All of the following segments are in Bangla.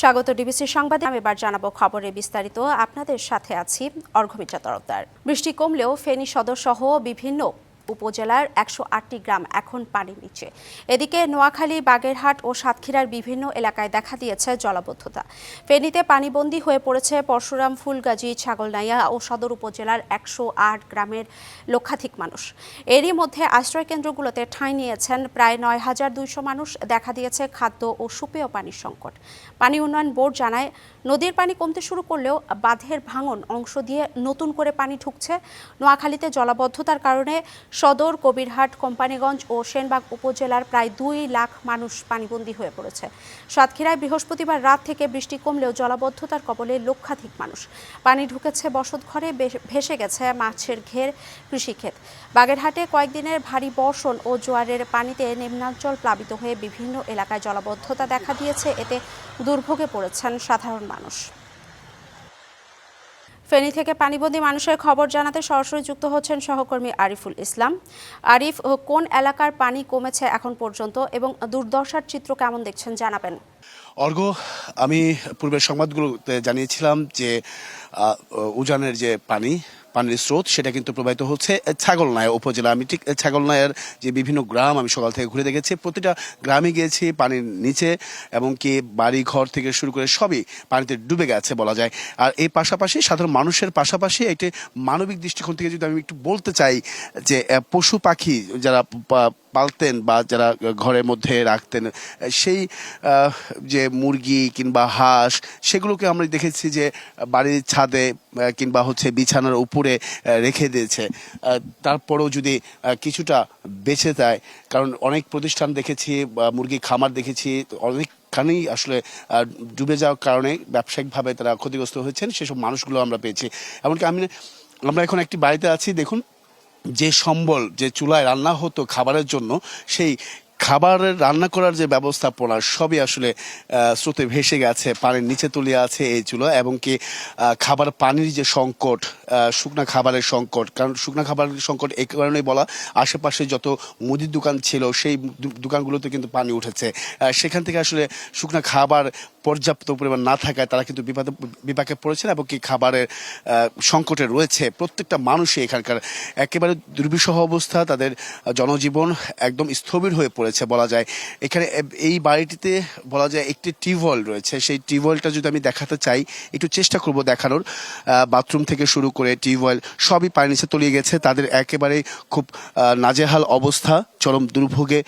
স্বাগত ডিবিসি সংবাদে আমি এবার জানাব খবরে বিস্তারিত। আপনাদের সাথে আছি অর্ঘমিত্রা তরফদার। বৃষ্টি কমলেও ফেনী সদর সহ বিভিন্ন উপজেলার একশো আটটি গ্রাম এখন পানির নিচে। এদিকে নোয়াখালী, বাগেরহাট ও সাতক্ষীরার বিভিন্ন এলাকায় দেখা দিয়েছে জলাবদ্ধতা। ফেনীতে পানিবন্দী হয়ে পড়েছে পরশুরাম, ফুলগাজী, ছাগলনাইয়া ও সদর উপজেলার একশো আট গ্রামের লক্ষাধিক মানুষ। এরই মধ্যে আশ্রয় কেন্দ্রগুলোতে ঠাঁই নিয়েছেন প্রায় নয় হাজার দুইশো মানুষ। দেখা দিয়েছে খাদ্য ও সুপেয় পানির সংকট। পানি উন্নয়ন বোর্ড জানায়, নদীর পানি কমতে শুরু করলেও বাঁধের ভাঙন অংশ দিয়ে নতুন করে পানি ঢুকছে। নোয়াখালীতে জলাবদ্ধতার কারণে সদর, কবিরহাট, কোম্পানিগঞ্জ ও সেনবাগ উপজেলার প্রায় দুই লাখ মানুষ পানিবন্দী হয়ে পড়েছে। সাতক্ষীরায় বৃহস্পতিবার রাত থেকে বৃষ্টি কমলেও জলাবদ্ধতার কবলে লক্ষাধিক মানুষ। পানি ঢুকেছে বসত ঘরে ভেসে গেছে মাছের ঘের কৃষিক্ষেত। বাগেরহাটে কয়েকদিনের ভারী বর্ষণ ও জোয়ারের পানিতে নিম্নাঞ্চল প্লাবিত হয়ে বিভিন্ন এলাকায় জলাবদ্ধতা দেখা দিয়েছে। এতে দুর্ভোগে পড়েছেন সাধারণ মানুষ। ফেনী থেকে পানিবন্দী মানুষের খবর জানাতে সরাসরি যুক্ত হচ্ছেন সহকর্মী আরিফুল ইসলাম। আরিফ, কোন এলাকার পানি কমেছে এখন পর্যন্ত এবং দুর্দশার চিত্র কেমন দেখছেন জানাবেন। অর্ঘ, আমি পূর্বের সংবাদগুলোতে জানিয়েছিলাম যে উজানের যে পানি পানির স্রোত, সেটা কিন্তু প্রবাহিত হচ্ছে ছাগলনায়া উপজেলা। আমি ঠিক ছাগলনায়ার যে বিভিন্ন গ্রাম আমি সকাল থেকে ঘুরে দেখেছি, প্রতিটা গ্রামে গিয়েছি পানির নিচে, এবং কি বাড়ি ঘর থেকে শুরু করে সবই পানিতে ডুবে গেছে বলা যায়। আর এই পাশাপাশি সাধারণ মানুষের পাশাপাশি একটি মানবিক দৃষ্টিকোণ থেকে যদি আমি একটু বলতে চাই যে পশু পাখি যারা পালতেন বা যারা ঘরের মধ্যে রাখতেন, সেই যে মুরগি কিংবা হাঁস, সেগুলোকে আমরা দেখেছি যে বাড়ির ছাদে কিংবা হচ্ছে বিছানার উপরে রেখে দিয়েছে। তারপরেও যদি কিছুটা বেঁচে যায়, কারণ অনেক প্রতিষ্ঠান দেখেছি মুরগি খামার দেখেছি অনেক খানেই আসলে ডুবে যাওয়ার কারণে ব্যবসায়িকভাবে তারা ক্ষতিগ্রস্ত হয়েছেন, সেসব মানুষগুলো আমরা পেয়েছি। এমনকি আমি, আমরা এখন একটি বাড়িতে আছি, দেখুন যে সম্বল যে চুলায় রান্না হতো খাবারের জন্য সেই খাবারের রান্না করার যে ব্যবস্থাপনা, সবই আসলে স্রোতে ভেসে গেছে, পানির নিচে তলিয়ে আছে এই চুলা, এবং কি খাবার পানির যে সংকট শুকনা খাবারের সংকট, কারণ শুকনা খাবারের সংকট এই কারণেই বলা, আশেপাশে যত মুদির দোকান ছিল, সেই দোকানগুলোতে কিন্তু পানি উঠেছে। সেখান থেকে আসলে শুকনা খাবার পর্যাপ্ত পরিমাণ না থাকায় তারা কিন্তু বিপদে, বিপাকে পড়েছেন, এবং কি খাবারের সংকটে রয়েছে। প্রত্যেকটা মানুষই এখানকার একেবারে দুর্বিষহ অবস্থা, তাদের জনজীবন একদম স্থবির হয়ে পড়েছে। বলা যায়। এখানে এই বাড়িটিতে বলা যায় একটি টিউবওয়েল রয়েছে। সেই টিউবওয়েলটা যদি আমি দেখাতে চাই, একটু চেষ্টা করব দেখানোর। বাথরুম থেকে শুরু করে টিউবওয়েল সবই পানির নিচে তলিয়ে গেছে। তাদের একেবারে খুব নাজেহাল অবস্থা। চরম দুর্ভোগে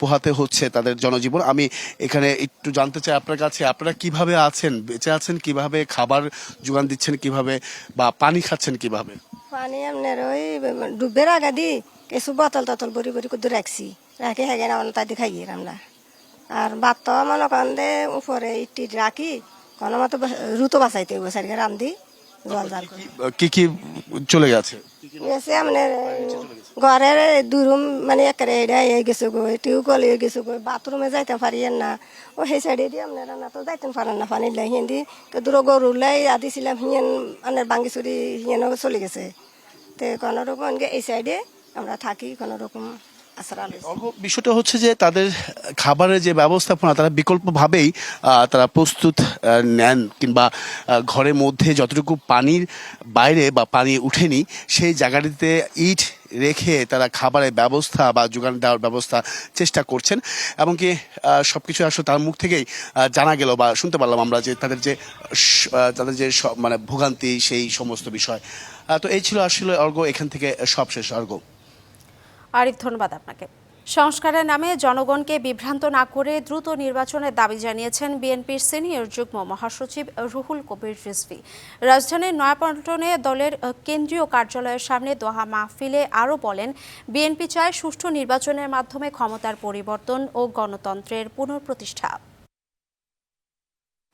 পোহাতে হচ্ছে তাদের জনজীবন। আমি এখানে একটু জানতে চাই আপনার কাছে, আপনারা কীভাবে আছেন? বেঁচে আছেন কীভাবে? খাবার যোগান দিচ্ছেন কীভাবে? বা পানি খাচ্ছেন কীভাবে? পানি আপনার ওই ডুবের আগা দি কিছু বোতল টতল বড়ি বড়ি করে রাখছি। রাখি হেগে না তাই দিয়ে খাই আমরা আর ভাত তো মনে করেন দে উপরে ইটি রাখি কোনো মতো রুতো বাঁচাইতে হইব সারিকে রান্ধি জল জাল কি কি চলে গেছে? গেছে আপনার ঘরের দুই রুম মানে একেবারে এটা হয়ে গেছে গো টিউবওয়েল হয়ে গেছে গো বাথরুমে যাইতে পারিয়েন না। ও সেই সাইডে দিয়ে আপনারা না তো যাইতেন পারেন না পানি লাই হিয়েন দি দূর গরু লাই আদিছিলাম হিয়েন আপনার বাঙ্গি চুরি হিয়েনও চলে গেছে। তো কোনো রকম এই সাইডে আমরা থাকি, কোনো রকম বিষয়টা হচ্ছে যে তাদের খাবারের যে ব্যবস্থাপনা, তারা বিকল্পভাবেই তারা প্রস্তুত নেন কিংবা ঘরের মধ্যে যতটুকু পানির বাইরে বা পানি উঠেনি, সেই জায়গাটিতে ইট রেখে তারা খাবারের ব্যবস্থা বা যোগান দেওয়ার ব্যবস্থা চেষ্টা করছেন। এমনকি সব কিছু আসলে তার মুখ থেকেই জানা গেল বা শুনতে পারলাম আমরা যে তাদের যে তাদের যে মানে ভোগান্তি, সেই সমস্ত বিষয়। তো এই ছিল আসলে অর্ঘ এখান থেকে সব শেষ অর্ঘ আরিফ, ধন্যবাদ আপনাকে। সংস্কারের নামে জনগণকে বিভ্রান্ত না করে দ্রুত নির্বাচনের দাবি জানিয়েছেন বিএনপির সিনিয়র যুগ্ম মহাসচিব রুহুল কবির রিজভি। রাজধানীর নয়াপল্টনে দলের কেন্দ্রীয় কার্যালয়ের সামনে দোহা মাহফিলে আরও বলেন, বিএনপি চায় সুষ্ঠু নির্বাচনের মাধ্যমে ক্ষমতার পরিবর্তন ও গণতন্ত্রের পুনঃপ্রতিষ্ঠা।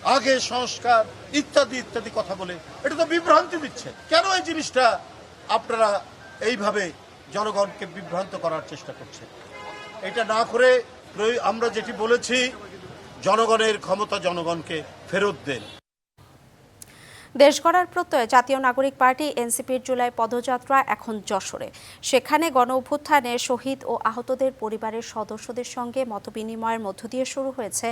আগে সংস্কার, ইত্যাদি ইত্যাদি কথা বলে, এটা তো বিভ্রান্তি দিচ্ছে। কেন এই জিনিসটা আপনারা এইভাবে জনগণকে বিভ্রান্ত করার চেষ্টা করছে। এটা না করে আমরা যেটি বলেছি, জনগণের ক্ষমতা জনগণকে ফেরত দেন। দেশ গড়ার প্রত্যয়ে জাতীয় নাগরিক পার্টি এনসিপির জুলাই পদযাত্রা এখন যশোরে। সেখানে গণ অভ্যুত্থানে শহীদ ও আহতদের পরিবারের সদস্যদের সঙ্গে মতবিনিময়ের মধ্য দিয়ে শুরু হয়েছে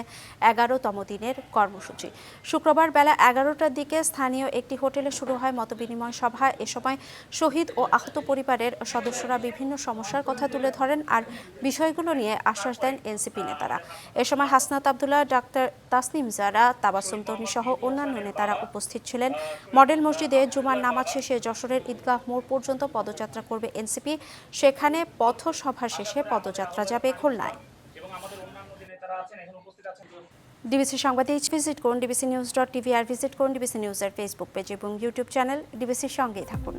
এগারোতম দিনের কর্মসূচি। শুক্রবার বেলা এগারোটার দিকে স্থানীয় একটি হোটেলে শুরু হয় মতবিনিময় সভা। এ সময় শহীদ ও আহত পরিবারের সদস্যরা বিভিন্ন সমস্যার কথা তুলে ধরেন আর বিষয়গুলো নিয়ে আশ্বাস দেন এনসিপি নেতারা। এ সময় হাসনাত আবদুল্লাহ, ডাক্তার তাসনিম জারা তাবাসুম তনি সহ অন্যান্য নেতারা উপস্থিত ছিলেন। মডেল মসজিদে জুমার নামাজ শেষে যশোরের ঈদগাহ মোড় পর্যন্ত পদযাত্রা করবে এনসিপি। সেখানে পথসভা শেষে পদযাত্রা যাবে খুলনায়। ডিবিসি সংবাদে এইচ ভিজিট করুন ডিবিসি নিউজ ডট টিভি আর ভিজিট করুন ডিবিসি নিউজের ফেসবুক পেজ এবং ইউটিউব চ্যানেল। ডিবিসির সঙ্গেই থাকুন।